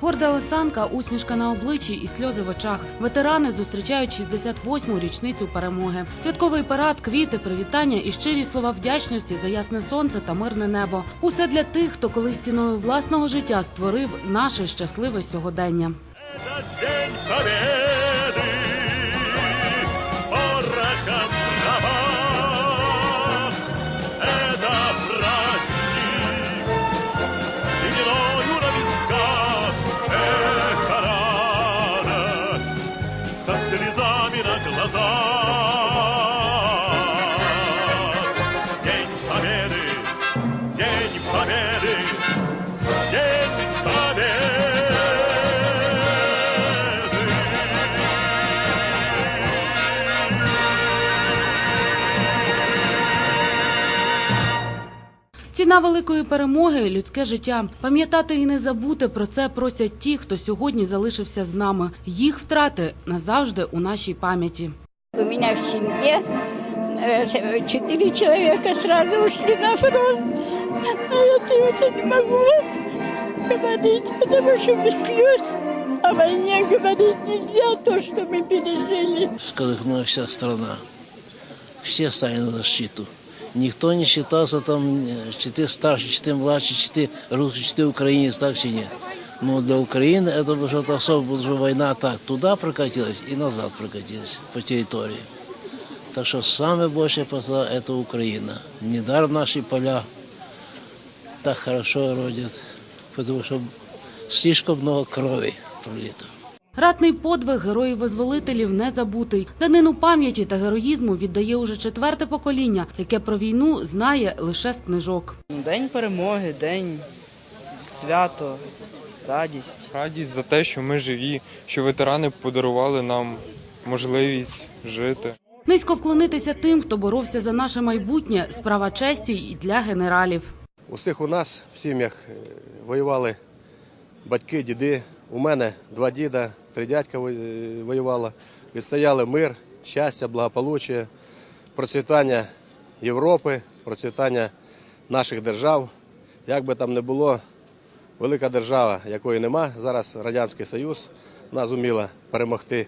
Горда осанка, усмішка на обличчі і сльози в очах. Ветерани зустрічають 68-му річницю перемоги. Святковий парад, квіти, привітання і щирі слова вдячності за ясне сонце та мирне небо. Усе для тих, хто колись ціною власного життя створив наше щасливе сьогодення. День слезами Ціна великої перемоги людське життя. Пам'ятати і не забути про це просять ті, хто сьогодні залишився з нами. Їх втрати назавжди у нашій пам'яті. У меня в семье э, четыре человека сразу ушли на фронт. А я это уже не могу говорить, потому что без слез о войне говорить нельзя, то, что мы пережили. сколыхнула вся страна. Все стали на защиту. Никто не считался там, э, чи ты старший, чи ты младший, чи ты русский, чи ты украинец, так чи нет. Но для Украины это было что-то особое, потому что война так туда прокатилась и назад прокатилась по территории. Так что самое большее посла – это Украина. Недаром наши поля так хорошо родят, потому что слишком много крови пролито. Ратний подвиг героїв-визволителів не забутий. Данину пам'яті та героїзму віддає уже четверте покоління, яке про війну знає лише з книжок. День перемоги, день свято, радість. радість за те, що ми живі, що ветерани подарували нам можливість жити. Низько вклонитися тим, хто боровся за наше майбутнє, справа честі і для генералів. Усіх у нас в сім'ях е, воювали батьки, діди. У мене два діда, три дядька е. Відстояли мир, щастя, благополуччя, процвітання Європи, процвітання наших держав. Як би там не було, велика держава, якої нема. Зараз Радянський Союз нас зуміла перемогти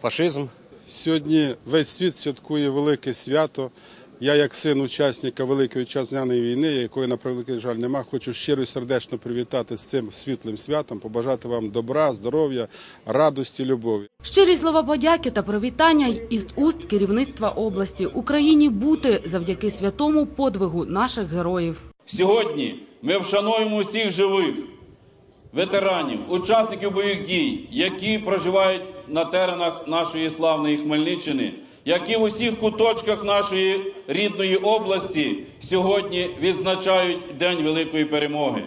фашизм. Сьогодні весь світ святкує велике свято. Я, як син учасника Великої вітчизняної війни, якої на превеликий жаль нема, хочу щиро і сердечно привітати з цим світлим святом, побажати вам добра, здоров'я, радості, любові. Щирі слова подяки та привітання із уст керівництва області Україні бути завдяки святому подвигу наших героїв. Сьогодні ми вшануємо усіх живих ветеранів, учасників бойових дій, які проживають на теренах нашої славної Хмельниччини, які в усіх куточках нашої рідної області сьогодні відзначають День Великої Перемоги.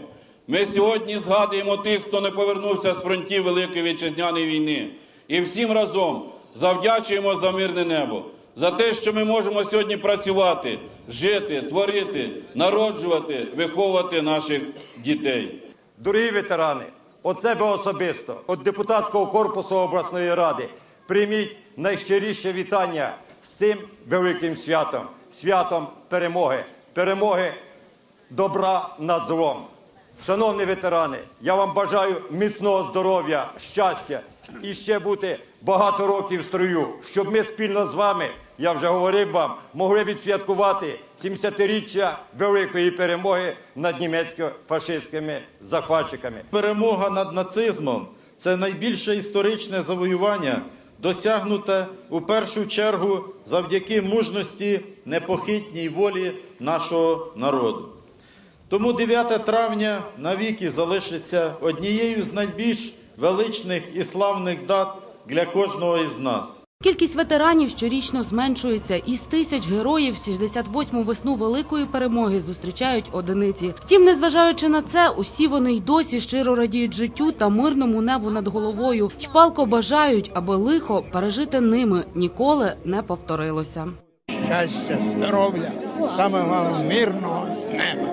Ми сьогодні згадуємо тих, хто не повернувся з фронтів Великої Вітчизняної війни, і всім разом завдячуємо за мирне небо, за те, що ми можемо сьогодні працювати, жити, творити, народжувати, виховувати наших дітей. Дорогі ветерани, от себе особисто, від депутатського корпусу обласної ради, прийміть найщиріше вітання з цим великим святом, святом перемоги, перемоги добра над злом. Шановні ветерани, я вам бажаю міцного здоров'я, щастя і ще бути багато років в строю, щоб ми спільно з вами, я вже говорив вам, могли відсвяткувати 70-річчя великої перемоги над німецько-фашистськими захватчиками. Перемога над нацизмом це найбільше історичне завоювання, досягнуте у першу чергу завдяки мужності, непохитній волі нашого народу. Тому 9 травня навіки залишиться однією з найбільш величних і славних дат для кожного із нас. Кількість ветеранів щорічно зменшується. Із тисяч героїв 68-му весну великої перемоги зустрічають одиниці. Втім, незважаючи на це, усі вони й досі щиро радіють життю та мирному небу над головою. Й палко бажають, аби лихо пережити ними ніколи не повторилося. щастя, здоров'я, саме мирного неба,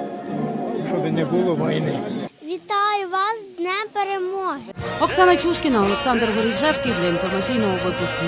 щоб не було війни. Вітаю вас з Днем Перемоги! Оксана Чушкіна, Олександр Горішевський для інформаційного випуску.